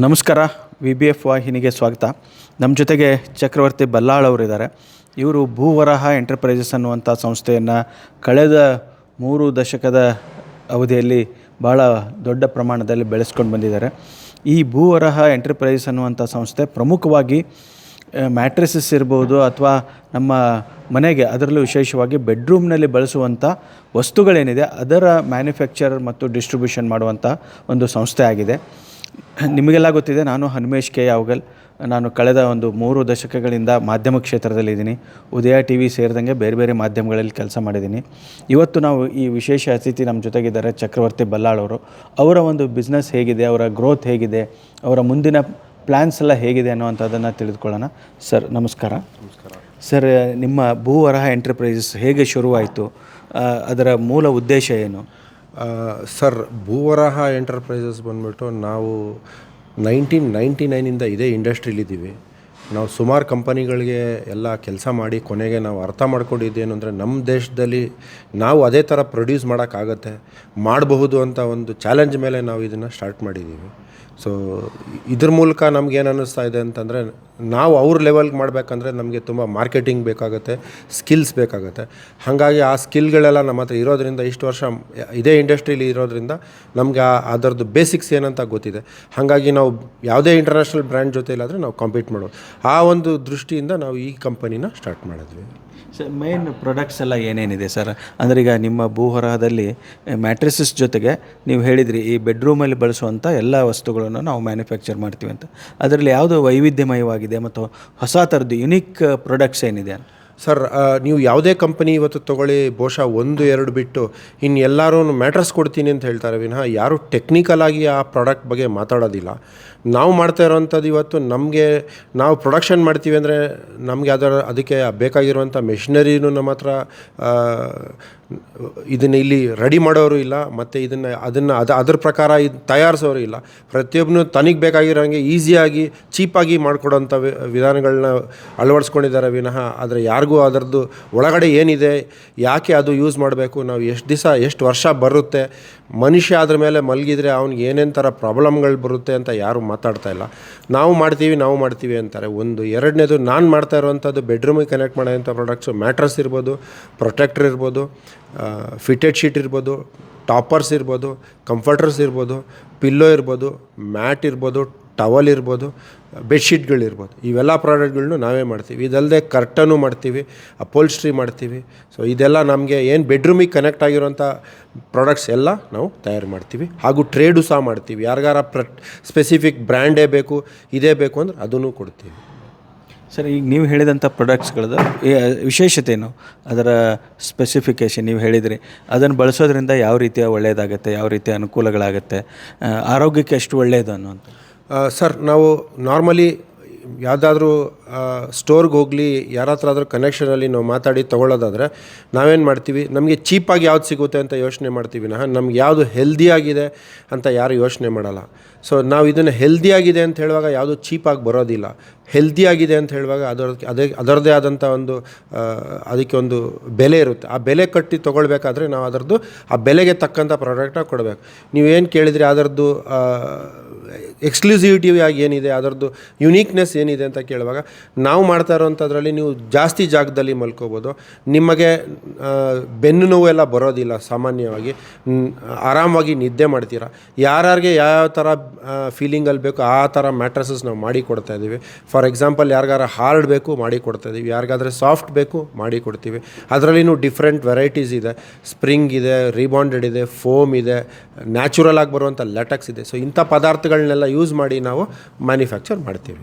ನಮಸ್ಕಾರ V B F ವಾಹಿನಿಗೆ ಸ್ವಾಗತ. ನಮ್ಮ ಜೊತೆಗೆ ಚಕ್ರವರ್ತಿ ಬಲ್ಲಾಳ್ ಅವರಿದ್ದಾರೆ. ಇವರು ಭೂವರಹ ಎಂಟರ್ಪ್ರೈಸಸ್ ಅನ್ನುವಂಥ ಸಂಸ್ಥೆಯನ್ನು ಕಳೆದ ಮೂರು ದಶಕದ ಅವಧಿಯಲ್ಲಿ ಭಾಳ ದೊಡ್ಡ ಪ್ರಮಾಣದಲ್ಲಿ ಬೆಳೆಸ್ಕೊಂಡು ಬಂದಿದ್ದಾರೆ. ಈ ಭೂವರಹ ಎಂಟರ್ಪ್ರೈಸಸ್ ಅನ್ನುವಂಥ ಸಂಸ್ಥೆ ಪ್ರಮುಖವಾಗಿ ಮ್ಯಾಟ್ರೆಸಸ್ ಇರ್ಬೋದು ಅಥವಾ ನಮ್ಮ ಮನೆಗೆ ಅದರಲ್ಲೂ ವಿಶೇಷವಾಗಿ ಬೆಡ್ರೂಮ್ನಲ್ಲಿ ಬಳಸುವಂಥ ವಸ್ತುಗಳೇನಿದೆ ಅದರ ಮ್ಯಾನುಫ್ಯಾಕ್ಚರ್ ಮತ್ತು ಡಿಸ್ಟ್ರಿಬ್ಯೂಷನ್ ಮಾಡುವಂಥ ಒಂದು ಸಂಸ್ಥೆ ಆಗಿದೆ. ನಿಮಗೆಲ್ಲ ಗೊತ್ತಿದೆ, ನಾನು ಹನುಮೇಶ್ ಕೆ. ಯಾವಗಲ್, ನಾನು ಕಳೆದ ಒಂದು ಮೂರು ದಶಕಗಳಿಂದ ಮಾಧ್ಯಮ ಕ್ಷೇತ್ರದಲ್ಲಿದ್ದೀನಿ. ಉದಯ ಟಿ ವಿ ಸೇರಿದಂಗೆ ಬೇರೆ ಬೇರೆ ಮಾಧ್ಯಮಗಳಲ್ಲಿ ಕೆಲಸ ಮಾಡಿದ್ದೀನಿ. ಇವತ್ತು ನಾವು ಈ ವಿಶೇಷ ಅತಿಥಿ ನಮ್ಮ ಜೊತೆಗಿದ್ದಾರೆ ಚಕ್ರವರ್ತಿ ಬಲ್ಲಾಳವರು ಅವರ. ಒಂದು ಬಿಸ್ನೆಸ್ ಹೇಗಿದೆ, ಅವರ ಗ್ರೋತ್ ಹೇಗಿದೆ, ಅವರ ಮುಂದಿನ ಪ್ಲ್ಯಾನ್ಸ್ ಎಲ್ಲ ಹೇಗಿದೆ ಅನ್ನುವಂಥದ್ದನ್ನು ತಿಳಿದುಕೊಳ್ಳೋಣ. ಸರ್ ನಮಸ್ಕಾರ. ನಮಸ್ಕಾರ. ಸರ್ ನಿಮ್ಮ ಭೂವರಹ ಎಂಟರ್ಪ್ರೈಸಸ್ ಹೇಗೆ ಶುರುವಾಯಿತು? ಅದರ ಮೂಲ ಉದ್ದೇಶ ಏನು? ಸರ್ ಭೂವರಹ ಎಂಟರ್ಪ್ರೈಸಸ್ ಬಂದ್ಬಿಟ್ಟು ನಾವು ನೈನ್ಟೀನ್ ನೈಂಟಿ ನೈನಿಂದ ಇದೇ ಇಂಡಸ್ಟ್ರಿಲಿದ್ದೀವಿ ನಾವು ಸುಮಾರು ಕಂಪನಿಗಳಿಗೆ ಎಲ್ಲ ಕೆಲಸ ಮಾಡಿ ಕೊನೆಗೆ ನಾವು ಅರ್ಥ ಮಾಡ್ಕೊಂಡಿದ್ದೇನು ಅಂದರೆ ನಮ್ಮ ದೇಶದಲ್ಲಿ ನಾವು ಅದೇ ಥರ ಪ್ರೊಡ್ಯೂಸ್ ಮಾಡೋಕ್ಕಾಗತ್ತೆ ಮಾಡಬಹುದು ಅಂತ ಒಂದು ಚಾಲೆಂಜ್ ಮೇಲೆ ನಾವು ಇದನ್ನು ಸ್ಟಾರ್ಟ್ ಮಾಡಿದ್ದೀವಿ ಸೊ ಇದ್ರ ಮೂಲಕ ನಮ್ಗೇನು ಅನ್ನಿಸ್ತಾ ಇದೆ ಅಂತಂದರೆ ನಾವು ಅವ್ರ ಲೆವೆಲ್ಗೆ ಮಾಡಬೇಕಂದ್ರೆ ನಮಗೆ ತುಂಬ ಮಾರ್ಕೆಟಿಂಗ್ ಬೇಕಾಗುತ್ತೆ ಸ್ಕಿಲ್ಸ್ ಬೇಕಾಗುತ್ತೆ. ಹಾಗಾಗಿ ಆ ಸ್ಕಿಲ್ಗಳೆಲ್ಲ ನಮ್ಮ ಹತ್ರ ಇರೋದರಿಂದ ಇಷ್ಟು ವರ್ಷ ಇದೇ ಇಂಡಸ್ಟ್ರೀಲಿ ಇರೋದರಿಂದ ನಮಗೆ ಅದರದ್ದು ಬೇಸಿಕ್ಸ್ ಏನಂತ ಗೊತ್ತಿದೆ. ಹಾಗಾಗಿ ನಾವು ಯಾವುದೇ ಇಂಟರ್ನ್ಯಾಷನಲ್ ಬ್ರ್ಯಾಂಡ್ ಜೊತೆ ಇಲ್ಲಾದರೆ ನಾವು ಕಾಂಪೀಟ್ ಮಾಡೋದು. ಆ ಒಂದು ದೃಷ್ಟಿಯಿಂದ ನಾವು ಈ ಕಂಪನಿನ ಸ್ಟಾರ್ಟ್ ಮಾಡಿದ್ವಿ. ಮೇನ್ ಪ್ರಾಡಕ್ಟ್ಸ್ ಎಲ್ಲ ಏನೇನಿದೆ ಸರ್ ಅಂದ್ರೆ ಈಗ ನಿಮ್ಮ ಭೂಹರಹದಲ್ಲಿ ಮ್ಯಾಟ್ರಿಸಸ್ ಜೊತೆಗೆ ನೀವು ಹೇಳಿದ್ರಿ ಈ ಬೆಡ್ರೂಮಲ್ಲಿ ಬಳಸುವಂಥ ಎಲ್ಲ ವಸ್ತುಗಳನ್ನು ನಾವು ಮ್ಯಾನುಫ್ಯಾಕ್ಚರ್ ಮಾಡ್ತೀವಿ ಅಂತ. ಅದರಲ್ಲಿ ಯಾವುದು ವೈವಿಧ್ಯಮಯವಾಗಿದೆ ಮತ್ತು ಹೊಸ ಥರದ್ದು ಯುನಿಕ್ ಪ್ರಾಡಕ್ಟ್ಸ್ ಏನಿದೆ ಸರ್ ನೀವು ಯಾವುದೇ ಕಂಪನಿ ಇವತ್ತು ತೊಗೊಳ್ಳಿ, ಬಹುಶಃ ಒಂದು, ಎರಡು ಬಿಟ್ಟು ಇನ್ನು ಎಲ್ಲರೂ ಮ್ಯಾಟ್ರಸ್ ಕೊಡ್ತೀನಿ ಅಂತ ಹೇಳ್ತಾರೆ ವಿನಃ ಯಾರು ಟೆಕ್ನಿಕಲ್ ಆಗಿ ಆ ಪ್ರಾಡಕ್ಟ್ ಬಗ್ಗೆ ಮಾತಾಡೋದಿಲ್ಲ. ನಾವು ಮಾಡ್ತಾ ಇರೋವಂಥದ್ದು ಇವತ್ತು ನಮಗೆ ನಾವು ಪ್ರೊಡಕ್ಷನ್ ಮಾಡ್ತೀವಿ ಅಂದರೆ ನಮಗೆ ಅದರ, ಅದಕ್ಕೆ ಬೇಕಾಗಿರುವಂಥ ಮೆಷಿನರಿನೂ ನಮ್ಮ ಹತ್ರ ಇದನ್ನು ಇಲ್ಲಿ ರೆಡಿ ಮಾಡೋರು ಇಲ್ಲ, ಮತ್ತು ಇದನ್ನು, ಅದನ್ನು, ಅದು, ಅದ್ರ ಪ್ರಕಾರ ಇದು ತಯಾರಿಸೋರು ಇಲ್ಲ. ಪ್ರತಿಯೊಬ್ಬನು ತನಗೆ ಬೇಕಾಗಿರೋಂಗೆ ಈಸಿಯಾಗಿ ಚೀಪಾಗಿ ಮಾಡಿಕೊಡೋಂಥ ವಿಧಾನಗಳನ್ನ ಅಳವಡಿಸ್ಕೊಂಡಿದ್ದಾರೆ ವಿನಃ, ಆದರೆ ಯಾರಿಗೂ ಅದರದ್ದು ಒಳಗಡೆ ಏನಿದೆ, ಯಾಕೆ ಅದು ಯೂಸ್ ಮಾಡಬೇಕು, ನಾವು ಎಷ್ಟು ದಿವಸ ಎಷ್ಟು ವರ್ಷ ಬರುತ್ತೆ, ಮನುಷ್ಯ ಅದ್ರ ಮೇಲೆ ಮಲಗಿದ್ರೆ ಅವ್ನಿಗೆ ಏನೇನು ಥರ ಪ್ರಾಬ್ಲಮ್ಗಳು ಬರುತ್ತೆ ಅಂತ ಯಾರು ಮಾತಾಡ್ತಾ ಇಲ್ಲ. ನಾವು ಮಾಡ್ತೀವಿ ನಾವು ಮಾಡ್ತೀವಿ ಅಂತಾರೆ. ಒಂದು, ಎರಡನೇದು ನಾನು ಮಾಡ್ತಾ ಇರುವಂಥದ್ದು ಬೆಡ್ರೂಮಿಗೆ ಕನೆಕ್ಟ್ ಮಾಡೋಂಥ ಪ್ರಾಡಕ್ಟ್ಸು ಮ್ಯಾಟ್ರಸ್ ಇರ್ಬೋದು ಪ್ರೊಟೆಕ್ಟರ್ ಇರ್ಬೋದು ಫಿಟೆಡ್ ಶೀಟ್ ಇರ್ಬೋದು ಟಾಪರ್ಸ್ ಇರ್ಬೋದು ಕಂಫರ್ಟರ್ಸ್ ಇರ್ಬೋದು ಪಿಲ್ಲೋ ಇರ್ಬೋದು ಮ್ಯಾಟ್ ಇರ್ಬೋದು ಟವಲ್ ಇರ್ಬೋದು ಬೆಡ್ಶೀಟ್ಗಳಿರ್ಬೋದು ಇವೆಲ್ಲ ಪ್ರಾಡಕ್ಟ್ಗಳನ್ನು ನಾವೇ ಮಾಡ್ತೀವಿ. ಇದಲ್ಲದೆ ಕರ್ಟನ್ನು ಮಾಡ್ತೀವಿ ಅಪೋಲ್ಸ್ಟ್ರಿ ಮಾಡ್ತೀವಿ. ಸೊ ಇದೆಲ್ಲ ನಮಗೆ ಏನು ಬೆಡ್ರೂಮಿಗೆ ಕನೆಕ್ಟ್ ಆಗಿರೋಂಥ ಪ್ರಾಡಕ್ಟ್ಸ್ ಎಲ್ಲ ನಾವು ತಯಾರು ಮಾಡ್ತೀವಿ. ಹಾಗೂ ಟ್ರೇಡು ಸಹ ಮಾಡ್ತೀವಿ. ಯಾರಿಗಾರ ಪ್ರ ಸ್ಪೆಸಿಫಿಕ್ ಬ್ರ್ಯಾಂಡೇ ಬೇಕು ಇದೇ ಬೇಕು ಅಂದ್ರೆ ಅದನ್ನು ಕೊಡ್ತೀವಿ. ಸರ್ ಈಗ ನೀವು ಹೇಳಿದಂಥ ಪ್ರಾಡಕ್ಟ್ಸ್ಗಳದ್ದು ವಿಶೇಷತೆ ಏನು? ಅದರ ಸ್ಪೆಸಿಫಿಕೇಷನ್ ನೀವು ಹೇಳಿದಿರಿ. ಅದನ್ನು ಬಳಸೋದ್ರಿಂದ ಯಾವ ರೀತಿಯ ಒಳ್ಳೆಯದಾಗುತ್ತೆ ಯಾವ ರೀತಿಯ ಅನುಕೂಲಗಳಾಗುತ್ತೆ ಆರೋಗ್ಯಕ್ಕೆ ಎಷ್ಟು ಒಳ್ಳೆಯದು ಅನ್ನುವಂಥ ಆ, ಸರ್, ನಾವು ನಾರ್ಮಲಿ ಯಾವುದಾದ್ರೂ ಸ್ಟೋರ್ಗೆ ಹೋಗಲಿ ಯಾರ ಹತ್ರ ಆದರೂ ಕನೆಕ್ಷನಲ್ಲಿ ನಾವು ಮಾತಾಡಿ ತೊಗೊಳ್ಳೋದಾದರೆ ನಾವೇನು ಮಾಡ್ತೀವಿ? ನಮಗೆ ಚೀಪಾಗಿ ಯಾವ್ದು ಸಿಗುತ್ತೆ ಅಂತ ಯೋಚನೆ ಮಾಡ್ತೀವಿ ನಾ ನಮ್ಗೆ ಯಾವುದು ಹೆಲ್ದಿಯಾಗಿದೆ ಅಂತ ಯಾರು ಯೋಚನೆ ಮಾಡಲ್ಲ. ಸೊ ನಾವು ಇದನ್ನು ಹೆಲ್ದಿಯಾಗಿದೆ ಅಂತ ಹೇಳುವಾಗ ಯಾವುದು ಚೀಪಾಗಿ ಬರೋದಿಲ್ಲ. ಹೆಲ್ದಿಯಾಗಿದೆ ಅಂತ ಹೇಳುವಾಗ ಅದರ ಅದೇ, ಅದರದ್ದೇ ಆದಂಥ ಒಂದು ಅದಕ್ಕೆ ಒಂದು ಬೆಲೆ ಇರುತ್ತೆ. ಆ ಬೆಲೆ ಕಟ್ಟಿ ತೊಗೊಳ್ಬೇಕಾದ್ರೆ ನಾವು ಅದರದ್ದು ಆ ಬೆಲೆಗೆ ತಕ್ಕಂಥ ಪ್ರಾಡಕ್ಟನ್ನ ಕೊಡಬೇಕು. ನೀವೇನು ಕೇಳಿದರೆ ಅದರದ್ದು ಎಕ್ಸ್ಕ್ಲೂಸಿವಿಟಿ ಆಗಿ ಏನಿದೆ, ಅದರದ್ದು ಯುನೀಕ್ನೆಸ್ ಏನಿದೆ ಅಂತ ಕೇಳುವಾಗ, ನಾವು ಮಾಡ್ತಾ ಇರೋವಂಥದ್ರಲ್ಲಿ ನೀವು ಜಾಸ್ತಿ ಜಾಗದಲ್ಲಿ ಮಲ್ಕೋಬೋದು. ನಿಮಗೆ ಬೆನ್ನು ನೋವು ಎಲ್ಲ ಬರೋದಿಲ್ಲ ಸಾಮಾನ್ಯವಾಗಿ. ಆರಾಮವಾಗಿ ನಿದ್ದೆ ಮಾಡ್ತೀರಾ. ಯಾರ್ಯಾರಿಗೆ ಯಾವ ಥರ ಫೀಲಿಂಗಲ್ಲಿ ಬೇಕು ಆ ಥರ ಮ್ಯಾಟ್ರಸಸ್ ನಾವು ಮಾಡಿ ಕೊಡ್ತಾ ಇದ್ದೀವಿ. ಫಾರ್ ಎಕ್ಸಾಂಪಲ್ ಯಾರಿಗಾರ ಹಾರ್ಡ್ ಬೇಕು ಮಾಡಿ ಕೊಡ್ತಾ ಇದ್ದೀವಿ. ಯಾರಿಗಾದ್ರೆ ಸಾಫ್ಟ್ ಬೇಕು ಮಾಡಿ ಕೊಡ್ತೀವಿ. ಅದರಲ್ಲಿನೂ ಡಿಫ್ರೆಂಟ್ ವೆರೈಟೀಸ್ ಇದೆ. ಸ್ಪ್ರಿಂಗ್ ಇದೆ ರಿಬಾಂಡೆಡ್ ಇದೆ ಫೋಮ್ ಇದೆ ನ್ಯಾಚುರಲ್ ಆಗಿ ಬರುವಂಥ ಲೆಟಕ್ಸ್ ಇದೆ. ಸೊ ಇಂಥ ಪದಾರ್ಥಗಳನ್ನೆಲ್ಲ ಯೂಸ್ ಮಾಡಿ ನಾವು ಮ್ಯಾನುಫ್ಯಾಕ್ಚರ್ ಮಾಡ್ತೀವಿ.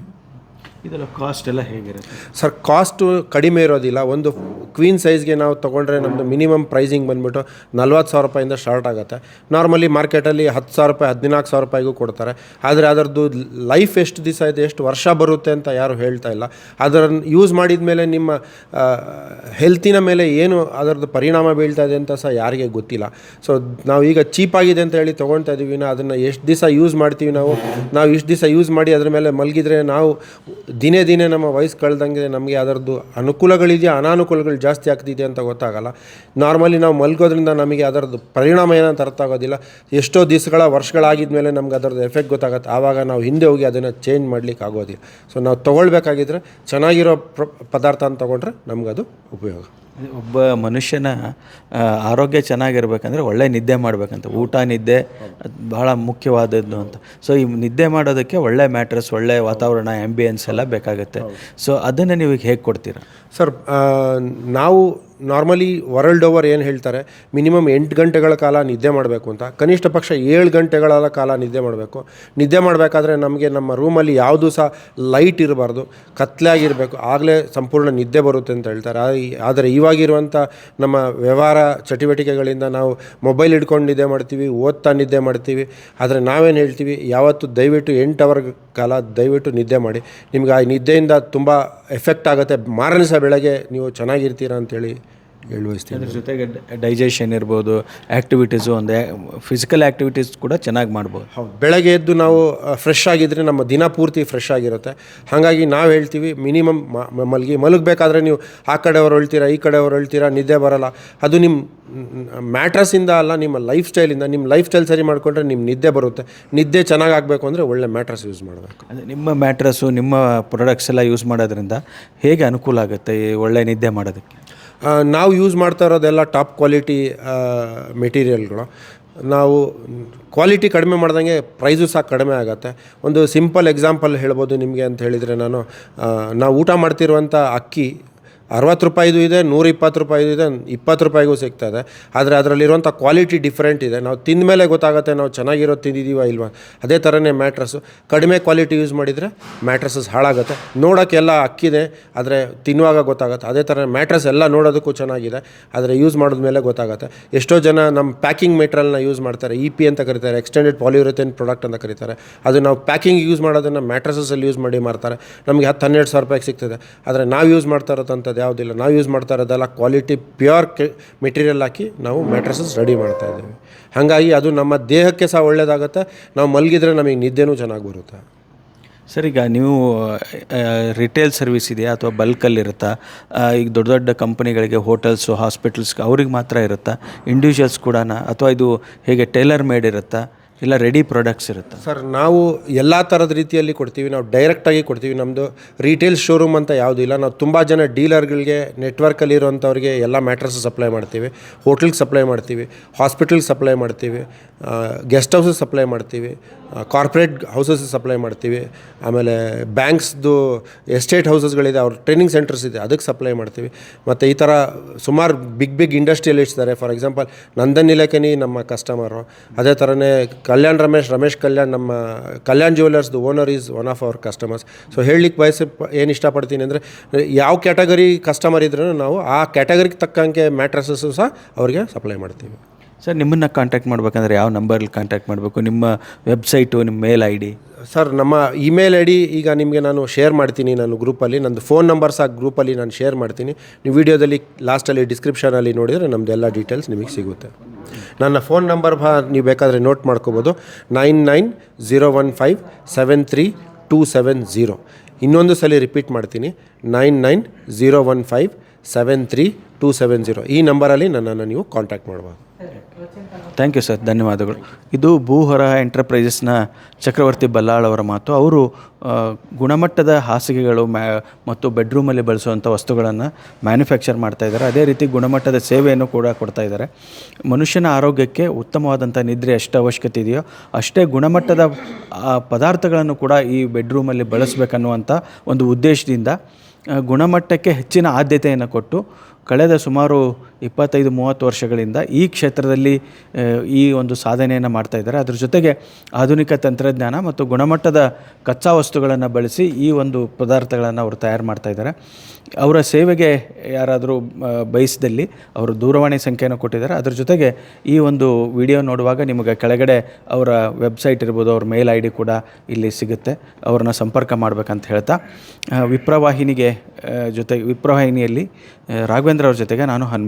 ಇದೆಲ್ಲ ಕಾಸ್ಟ್ ಎಲ್ಲ ಹೇಗಿರುತ್ತೆ? ಸರ್ ಕಾಸ್ಟು ಕಡಿಮೆ ಇರೋದಿಲ್ಲ. ಒಂದು ಕ್ವೀನ್ ಸೈಜ್ಗೆ ನಾವು ತೊಗೊಂಡ್ರೆ ನಮ್ಮದು ಮಿನಿಮಮ್ ಪ್ರೈಸಿಂಗ್ ಬಂದುಬಿಟ್ಟು ನಲ್ವತ್ತು ಸಾವಿರ ರೂಪಾಯಿಂದ ಸ್ಟಾರ್ಟ್ ಆಗುತ್ತೆ. ನಾರ್ಮಲಿ ಮಾರ್ಕೆಟಲ್ಲಿ ಹತ್ತು ಸಾವಿರ ರೂಪಾಯಿ, ಹದಿನಾಲ್ಕು ಸಾವಿರ ರೂಪಾಯಿಗೂ ಕೊಡ್ತಾರೆ. ಆದರೆ ಅದರದ್ದು ಲೈಫ್ ಎಷ್ಟು ದಿವಸ ಇದೆ, ಎಷ್ಟು ವರ್ಷ ಬರುತ್ತೆ ಅಂತ ಯಾರು ಹೇಳ್ತಾ ಇಲ್ಲ. ಅದರನ್ನು ಯೂಸ್ ಮಾಡಿದ ಮೇಲೆ ನಿಮ್ಮ ಹೆಲ್ತಿನ ಮೇಲೆ ಏನು ಅದರದ್ದು ಪರಿಣಾಮ ಬೀಳ್ತಾ ಇದೆ ಅಂತ ಸಹ ಯಾರಿಗೆ ಗೊತ್ತಿಲ್ಲ. ಸೊ ನಾವು ಈಗ ಚೀಪಾಗಿದೆ ಅಂತ ಹೇಳಿ ತೊಗೊಳ್ತಾ ಇದ್ದೀವಿ ಅದನ್ನು ಎಷ್ಟು ದಿವಸ ಯೂಸ್ ಮಾಡ್ತೀವಿ ನಾವು? ನಾವು ಇಷ್ಟು ದಿವಸ ಯೂಸ್ ಮಾಡಿ ಅದ್ರ ಮೇಲೆ ಮಲಗಿದ್ರೆ ನಾವು ದಿನೇ ದಿನೇ ನಮ್ಮ ವಯಸ್ಸು ಕಳೆದಂಗೆ ನಮಗೆ ಅದರದ್ದು ಅನುಕೂಲಗಳಿದೆಯಾ, ಅನಾನುಕೂಲಗಳು ಜಾಸ್ತಿ ಆಗ್ತಿದೆ ಅಂತ ಗೊತ್ತಾಗಲ್ಲ. ನಾರ್ಮಲಿ ನಾವು ಮಲ್ಗೋದ್ರಿಂದ ನಮಗೆ ಅದರದ್ದು ಪರಿಣಾಮ ಏನಂತ ಅರ್ಥ ಆಗೋದಿಲ್ಲ. ಎಷ್ಟೋ ದಿವಸಗಳ ವರ್ಷಗಳಾಗಿದ ಮೇಲೆ ನಮ್ಗೆ ಅದರದ್ದು ಎಫೆಕ್ಟ್ ಗೊತ್ತಾಗುತ್ತೆ. ಆವಾಗ ನಾವು ಹಿಂದೆ ಹೋಗಿ ಅದನ್ನು ಚೇಂಜ್ ಮಾಡಲಿಕ್ಕೆ ಆಗೋದಿಲ್ಲ. ಸೊ ನಾವು ತೊಗೊಳ್ಬೇಕಾಗಿದ್ರೆ ಚೆನ್ನಾಗಿರೋ ಪ್ರ, ಪದಾರ್ಥ ಅಂತ ತೊಗೊಂಡ್ರೆ ನಮಗದು ಉಪಯೋಗ. ಒಬ್ಬ ಮನುಷ್ಯನ ಆರೋಗ್ಯ ಚೆನ್ನಾಗಿರ್ಬೇಕಂದ್ರೆ ಒಳ್ಳೆ ನಿದ್ದೆ ಮಾಡಬೇಕಂತ. ಊಟ, ನಿದ್ದೆ, ಅದು ಬಹಳ ಮುಖ್ಯವಾದದ್ದು ಅಂತ. ಸೊ ಈ ನಿದ್ದೆ ಮಾಡೋದಕ್ಕೆ ಒಳ್ಳೆ ಮ್ಯಾಟ್ರಸ್ ಒಳ್ಳೆ ವಾತಾವರಣ ಆ್ಯಂಬಿಯನ್ಸ್ ಎಲ್ಲ ಬೇಕಾಗುತ್ತೆ. ಸೊ ಅದನ್ನು ನೀವು ಹೇಗೆ ಕೊಡ್ತೀರಾ? ಸರ್ ನಾವು ನಾರ್ಮಲಿ ವರ್ಲ್ಡ್ ಓವರ್ ಏನು ಹೇಳ್ತಾರೆ? ಮಿನಿಮಮ್ ಎಂಟು ಗಂಟೆಗಳ ಕಾಲ ನಿದ್ದೆ ಮಾಡಬೇಕು ಅಂತ. ಕನಿಷ್ಠ ಪಕ್ಷ ಏಳು ಗಂಟೆಗಳ ಕಾಲ ನಿದ್ದೆ ಮಾಡಬೇಕು. ನಿದ್ದೆ ಮಾಡಬೇಕಾದ್ರೆ ನಮಗೆ ನಮ್ಮ ರೂಮಲ್ಲಿ ಯಾವುದೂ ಸಹ ಲೈಟ್ ಇರಬಾರ್ದು. ಕತ್ಲೆ ಆಗಿರಬೇಕು ಆಗಲೇ ಸಂಪೂರ್ಣ ನಿದ್ದೆ ಬರುತ್ತೆ ಅಂತ ಹೇಳ್ತಾರೆ. ಆದರೆ ಇವಾಗಿರುವಂಥ ನಮ್ಮ ವ್ಯವಹಾರ ಚಟುವಟಿಕೆಗಳಿಂದ ನಾವು ಮೊಬೈಲ್ ಹಿಡ್ಕೊಂಡು ನಿದ್ದೆ ಮಾಡ್ತೀವಿ, ಓದ್ತಾ ನಿದ್ದೆ ಮಾಡ್ತೀವಿ. ಆದರೆ ನಾವೇನು ಹೇಳ್ತೀವಿ? ಯಾವತ್ತು ದಯವಿಟ್ಟು ಎಂಟು ಅವರ್ ಕಾಲ ದಯವಿಟ್ಟು ನಿದ್ದೆ ಮಾಡಿ. ನಿಮ್ಗೆ ಆ ನಿದ್ದೆಯಿಂದ ತುಂಬ ಎಫೆಕ್ಟ್ ಆಗುತ್ತೆ. ಮಾರನೇ ಸಹ ಬೆಳಗ್ಗೆ ನೀವು ಚೆನ್ನಾಗಿರ್ತೀರಾ ಅಂತೇಳಿ ಹೇಳ್ಬಯಸ್ತೀನಿ ಅದ್ರ ಜೊತೆಗೆ ಡೈಜೆಷನ್ ಇರ್ಬೋದು ಆ್ಯಕ್ಟಿವಿಟೀಸು ಒಂದು ಫಿಸಿಕಲ್ ಆ್ಯಕ್ಟಿವಿಟೀಸ್ ಕೂಡ ಚೆನ್ನಾಗಿ ಮಾಡ್ಬೋದು. ಹೌದು ಬೆಳಗ್ಗೆ ಎದ್ದು ನಾವು ಫ್ರೆಶ್ ಆಗಿದ್ದರೆ ನಮ್ಮ ದಿನ ಪೂರ್ತಿ ಫ್ರೆಶ್ ಆಗಿರುತ್ತೆ. ಹಾಗಾಗಿ ನಾವು ಹೇಳ್ತೀವಿ ಮಿನಿಮಮ್ ಮಲಗಿ ಮಲಗಬೇಕಾದ್ರೆ ನೀವು ಆ ಕಡೆ ಹೇಳ್ತೀರಾ ಈ ಕಡೆ ಹೇಳ್ತೀರಾ ನಿದ್ದೆ ಬರಲ್ಲ. ಅದು ನಿಮ್ಮ ಮ್ಯಾಟ್ರಸಿಂದ ಅಲ್ಲ ನಿಮ್ಮ ಲೈಫ್ ಸ್ಟೈಲಿಂದ ನಿಮ್ಮ ಲೈಫ್ ಸ್ಟೈಲ್ ಸರಿ ಮಾಡಿಕೊಂಡ್ರೆ ನಿಮ್ಮ ನಿದ್ದೆ ಬರುತ್ತೆ. ನಿದ್ದೆ ಚೆನ್ನಾಗಿ ಆಗಬೇಕು ಅಂದರೆ ಒಳ್ಳೆ ಮ್ಯಾಟ್ರಸ್ ಯೂಸ್ ಮಾಡಬೇಕು. ಅಂದರೆ ನಿಮ್ಮ ಮ್ಯಾಟ್ರಸ್ಸು ನಿಮ್ಮ ಪ್ರಾಡಕ್ಟ್ಸ್ ಎಲ್ಲ ಯೂಸ್ ಮಾಡೋದ್ರಿಂದ ಹೇಗೆ ಅನುಕೂಲ ಆಗುತ್ತೆ ಈ ಒಳ್ಳೆ ನಿದ್ದೆ ಮಾಡೋದಕ್ಕೆ? ನಾವು ಯೂಸ್ ಮಾಡ್ತಾ ಇರೋದೆಲ್ಲ ಟಾಪ್ ಕ್ವಾಲಿಟಿ ಮೆಟೀರಿಯಲ್ಗಳು ನಾವು ಕ್ವಾಲಿಟಿ ಕಡಿಮೆ ಮಾಡ್ದಂಗೆ ಪ್ರೈಸು ಸಹ ಕಡಿಮೆ ಆಗುತ್ತೆ. ಒಂದು ಸಿಂಪಲ್ ಎಕ್ಸಾಂಪಲ್ ಹೇಳ್ಬೋದು ನಿಮಗೆ ಅಂತ ಹೇಳಿದರೆ ನಾನು ನಾವು ಊಟ ಮಾಡ್ತಿರುವಂಥ ಅಕ್ಕಿ ಅರವತ್ತು ರೂಪಾಯಿದು ಇದೆ ನೂರ ಇಪ್ಪತ್ತು ರೂಪಾಯಿದು ಇದೆ, ಇಪ್ಪತ್ತು ರೂಪಾಯಿಗೂ ಸಿಗ್ತದೆ. ಆದರೆ ಅದರಲ್ಲಿರುವಂಥ ಕ್ವಾಲಿಟಿ ಡಿಫ್ರೆಂಟ್ ಇದೆ. ನಾವು ತಿಂದ ಮೇಲೆ ಗೊತ್ತಾಗುತ್ತೆ ನಾವು ಚೆನ್ನಾಗಿರೋದು ತಿಂದಿದ್ದೀವ ಇಲ್ವಾ. ಅದೇ ಥರನೇ ಮ್ಯಾಟ್ರಸ್ಸು ಕಡಿಮೆ ಕ್ವಾಲಿಟಿ ಯೂಸ್ ಮಾಡಿದರೆ ಮ್ಯಾಟ್ರಸಸ್ ಹಾಳಾಗುತ್ತೆ. ನೋಡೋಕ್ಕೆಲ್ಲ ಅಕ್ಕಿದೆ, ಆದರೆ ತಿನ್ನುವಾಗ ಗೊತ್ತಾಗುತ್ತೆ. ಅದೇ ಥರ ಮ್ಯಾಟ್ರಸ್ ಎಲ್ಲ ನೋಡೋದಕ್ಕೂ ಚೆನ್ನಾಗಿದೆ, ಆದರೆ ಯೂಸ್ ಮಾಡಿದ ಮೇಲೆ ಗೊತ್ತಾಗುತ್ತೆ. ಎಷ್ಟೋ ಜನ ನಮ್ಮ ಪ್ಯಾಕಿಂಗ್ ಮೆಟೀರಿಯಲ್ನ ಯೂಸ್ ಮಾಡ್ತಾರೆ. ಇ ಪಿ ಅಂತ ಕರೀತಾರೆ ಎಕ್ಸ್ಟೆಂಡೆಡ್ ಪಾಲಿಯುರಥೇನ್ ಪ್ರಾಡಕ್ಟ್ ಅಂತ ಕರೀತಾರೆ. ಅದು ನಾವು ಪ್ಯಾಕಿಂಗ್ ಯೂಸ್ ಮಾಡೋದನ್ನು ಮ್ಯಾಟ್ರಸಸಲ್ಲಿ ಯೂಸ್ ಮಾಡಿ ಮಾರ್ತಾರೆ. ನಮಗೆ ಹತ್ತು ಹನ್ನೆರಡು ಸಾವಿರ ರೂಪಾಯಿಗೆ ಸಿಗ್ತದೆ. ಆದರೆ ನಾವು ಯೂಸ್ ಮಾಡ್ತಾ ಇರೋದಂಥದ್ದು ಯಾವುದಿಲ್ಲ ನಾವು ಯೂಸ್ ಮಾಡ್ತಾ ಇರೋದೆಲ್ಲ ಕ್ವಾಲಿಟಿ ಪ್ಯೂರ್ ಮೆಟೀರಿಯಲ್ ಹಾಕಿ ನಾವು ಮ್ಯಾಟ್ರಸಸ್ ರೆಡಿ ಮಾಡ್ತಾ ಇದ್ದೀವಿ. ಹಾಗಾಗಿ ಅದು ನಮ್ಮ ದೇಹಕ್ಕೆ ಸಹ ಒಳ್ಳೆಯದಾಗುತ್ತೆ ನಾವು ಮಲಗಿದ್ರೆ ನಮಗೆ ನಿದ್ದೆನೂ ಚೆನ್ನಾಗಿ ಬರುತ್ತೆ. ಸರ್, ಈಗ ನೀವು ರಿಟೇಲ್ ಸರ್ವಿಸ್ ಇದೆಯಾ ಅಥವಾ ಬಲ್ಕಲ್ಲಿರುತ್ತಾ ಈಗ ದೊಡ್ಡ ದೊಡ್ಡ ಕಂಪನಿಗಳಿಗೆ ಹೋಟೆಲ್ಸು ಹಾಸ್ಪಿಟಲ್ಸ್ ಅವ್ರಿಗೆ ಮಾತ್ರ ಇರುತ್ತಾ? ಇಂಡಿವಿಜುವಲ್ಸ್ ಕೂಡ ಅಥವಾ ಇದು ಹೇಗೆ ಟೇಲರ್ ಮೇಡ್ ಇರುತ್ತಾ? ಇಲ್ಲ ರೆಡಿ ಪ್ರಾಡಕ್ಟ್ಸ್ ಇರುತ್ತೆ? ಸರ್, ನಾವು ಎಲ್ಲ ಥರದ ರೀತಿಯಲ್ಲಿ ಕೊಡ್ತೀವಿ. ನಾವು ಡೈರೆಕ್ಟಾಗಿ ಕೊಡ್ತೀವಿ. ನಮ್ಮದು ರಿಟೇಲ್ ಶೋರೂಮ್ ಅಂತ ಯಾವುದೂ ಇಲ್ಲ. ನಾವು ತುಂಬ ಜನ ಡೀಲರ್ಗಳಿಗೆ ನೆಟ್ವರ್ಕಲ್ಲಿರುವಂಥವ್ರಿಗೆ ಎಲ್ಲ ಮ್ಯಾಟ್ರಸ್ ಸಪ್ಲೈ ಮಾಡ್ತೀವಿ. ಹೋಟ್ಲಿಗೆ ಸಪ್ಲೈ ಮಾಡ್ತೀವಿ. ಹಾಸ್ಪಿಟಲ್ಗೆ ಸಪ್ಲೈ ಮಾಡ್ತೀವಿ. ಗೆಸ್ಟ್ ಹೌಸಸ್ ಸಪ್ಲೈ ಮಾಡ್ತೀವಿ. ಕಾರ್ಪೊರೇಟ್ ಹೌಸಸ್ ಸಪ್ಲೈ ಮಾಡ್ತೀವಿ. ಆಮೇಲೆ ಬ್ಯಾಂಕ್ಸ್ದು ಎಸ್ಟೇಟ್ ಹೌಸಸ್ಗಳಿದೆ ಅವ್ರ ಟ್ರೈನಿಂಗ್ ಸೆಂಟರ್ಸ್ ಇದೆ. ಅದಕ್ಕೆ ಸಪ್ಲೈ ಮಾಡ್ತೀವಿ. ಮತ್ತು ಈ ಥರ ಸುಮಾರು ಬಿಗ್ ಬಿಗ್ ಇಂಡಸ್ಟ್ರಿಯಲಿಸ್ಟ್ ಇದ್ದಾರೆ ಫಾರ್ ಎಕ್ಸಾಂಪಲ್ ನಂದನ್ ನಿಲಕನಿ ನಮ್ಮ ಕಸ್ಟಮರು ಅದೇ ಥರನೇ ಕಲ್ಯಾಣ್ ರಮೇಶ್ ರಮೇಶ್ ಕಲ್ಯಾಣ್ ನಮ್ಮ Kalyan ಜ್ಯುವೆಲರ್ಸ್ದು owner is one of our customers so ಹೇಳಲಿಕ್ಕೆ ಬಯಸಿ ಏನು ಇಷ್ಟಪಡ್ತೀನಿ ಅಂದರೆ, ಯಾವ ಕ್ಯಾಟಗರಿ ಕಸ್ಟಮರ್ ಇದ್ರೂ ನಾವು ಆ ಕ್ಯಾಟಗರಿಗೆ ತಕ್ಕಂಗೆ ಮ್ಯಾಟ್ರಸಸ್ಸು ಸಹ ಅವರಿಗೆ ಸಪ್ಲೈ ಮಾಡ್ತೀವಿ. ಸರ್, ನಿಮ್ಮನ್ನು ಕಾಂಟ್ಯಾಕ್ಟ್ ಮಾಡಬೇಕಂದ್ರೆ ಯಾವ ನಂಬರಲ್ಲಿ ಕಾಂಟ್ಯಾಕ್ಟ್ ಮಾಡಬೇಕು? ನಿಮ್ಮ ವೆಬ್ಸೈಟು ನಿಮ್ಮ ಮೇಲ್ ಐ ಡಿ ಸರ್, ನಮ್ಮ ಇಮೇಲ್ ಐ ಡಿ ಈಗ ನಿಮಗೆ ನಾನು ಶೇರ್ ಮಾಡ್ತೀನಿ ನಾನು ಗ್ರೂಪಲ್ಲಿ ನಂದು ಫೋನ್ ನಂಬರ್ ಸಹ ಗ್ರೂಪಲ್ಲಿ ನಾನು ಶೇರ್ ಮಾಡ್ತೀನಿ. ನೀವು ವಿಡಿಯೋದಲ್ಲಿ ಲಾಸ್ಟಲ್ಲಿ ಡಿಸ್ಕ್ರಿಪ್ಷನಲ್ಲಿ ನೋಡಿದರೆ ನಮ್ಮದೆಲ್ಲ ಡೀಟೇಲ್ಸ್ ನಿಮಗೆ ಸಿಗುತ್ತೆ. ನನ್ನ ಫೋನ್ ನಂಬರ್ ಭಾ ನೀವು ಬೇಕಾದರೆ ನೋಟ್ ಮಾಡ್ಕೋಬೋದು. Nine nine zero one five seven three two seven zero ಇನ್ನೊಂದು ಸಲ ರಿಪೀಟ್ ಮಾಡ್ತೀನಿ. Nine nine zero one five seven three two seven zero ಈ ನಂಬರಲ್ಲಿ ನನ್ನನ್ನು ನೀವು ಕಾಂಟ್ಯಾಕ್ಟ್ ಮಾಡ್ಬೋದು. ಥ್ಯಾಂಕ್ ಯು ಸರ್ ಧನ್ಯವಾದಗಳು. ಇದು ಭೂಹರ ಎಂಟರ್ಪ್ರೈಸಸ್ನ ಚಕ್ರವರ್ತಿ ಬಲ್ಲಾಳ್ ಅವರ ಮಾತು. ಅವರು ಗುಣಮಟ್ಟದ ಹಾಸಿಗೆಗಳು ಮ್ಯಾ, ಮತ್ತು ಬೆಡ್ರೂಮಲ್ಲಿ ಬಳಸುವಂಥ ವಸ್ತುಗಳನ್ನು ಮ್ಯಾನುಫ್ಯಾಕ್ಚರ್ ಮಾಡ್ತಾ ಇದ್ದಾರೆ. ಅದೇ ರೀತಿ ಗುಣಮಟ್ಟದ ಸೇವೆಯನ್ನು ಕೂಡ ಕೊಡ್ತಾ ಇದ್ದಾರೆ. ಮನುಷ್ಯನ ಆರೋಗ್ಯಕ್ಕೆ ಉತ್ತಮವಾದಂಥ ನಿದ್ರೆ ಎಷ್ಟು ಅವಶ್ಯಕತೆ ಇದೆಯೋ, ಅಷ್ಟೇ ಗುಣಮಟ್ಟದ ಪದಾರ್ಥಗಳನ್ನು ಕೂಡ ಈ ಬೆಡ್ರೂಮಲ್ಲಿ ಬಳಸಬೇಕನ್ನುವಂಥ ಒಂದು ಉದ್ದೇಶದಿಂದ ಗುಣಮಟ್ಟಕ್ಕೆ ಹೆಚ್ಚಿನ ಆದ್ಯತೆಯನ್ನು ಕೊಟ್ಟು ಕಳೆದ ಸುಮಾರು ಇಪ್ಪತ್ತೈದು, ಮೂವತ್ತು ವರ್ಷಗಳಿಂದ ಈ ಕ್ಷೇತ್ರದಲ್ಲಿ ಈ ಒಂದು ಸಾಧನೆಯನ್ನು ಮಾಡ್ತಾ ಇದ್ದಾರೆ. ಅದ್ರ ಜೊತೆಗೆ ಆಧುನಿಕ ತಂತ್ರಜ್ಞಾನ ಮತ್ತು ಗುಣಮಟ್ಟದ ಕಚ್ಚಾ ವಸ್ತುಗಳನ್ನು ಬಳಸಿ ಈ ಒಂದು ಪದಾರ್ಥಗಳನ್ನು ಅವರು ತಯಾರು ಮಾಡ್ತಾ ಇದ್ದಾರೆ. ಅವರ ಸೇವೆಗೆ ಯಾರಾದರೂ ಬಯಸಿದಲ್ಲಿ ಅವರು ದೂರವಾಣಿ ಸಂಖ್ಯೆಯನ್ನು ಕೊಟ್ಟಿದ್ದಾರೆ. ಅದ್ರ ಜೊತೆಗೆ ಈ ಒಂದು ವಿಡಿಯೋ ನೋಡುವಾಗ ನಿಮಗೆ ಕೆಳಗಡೆ ಅವರ ವೆಬ್ಸೈಟ್ ಇರ್ಬೋದು, ಅವ್ರ ಮೇಲ್ ಐ ಡಿ ಕೂಡ ಇಲ್ಲಿ ಸಿಗುತ್ತೆ. ಅವ್ರನ್ನ ಸಂಪರ್ಕ ಮಾಡಬೇಕಂತ ಹೇಳ್ತಾ ವಿಪ್ರವಾಹಿನಿಗೆ ಜೊತೆ ವಿಪ್ರವಾಹಿನಿಯಲ್ಲಿ ರಾಘವೇಂದ್ರ ಅವ್ರ ಜೊತೆಗೆ ನಾನು ಹನ್ಮೆ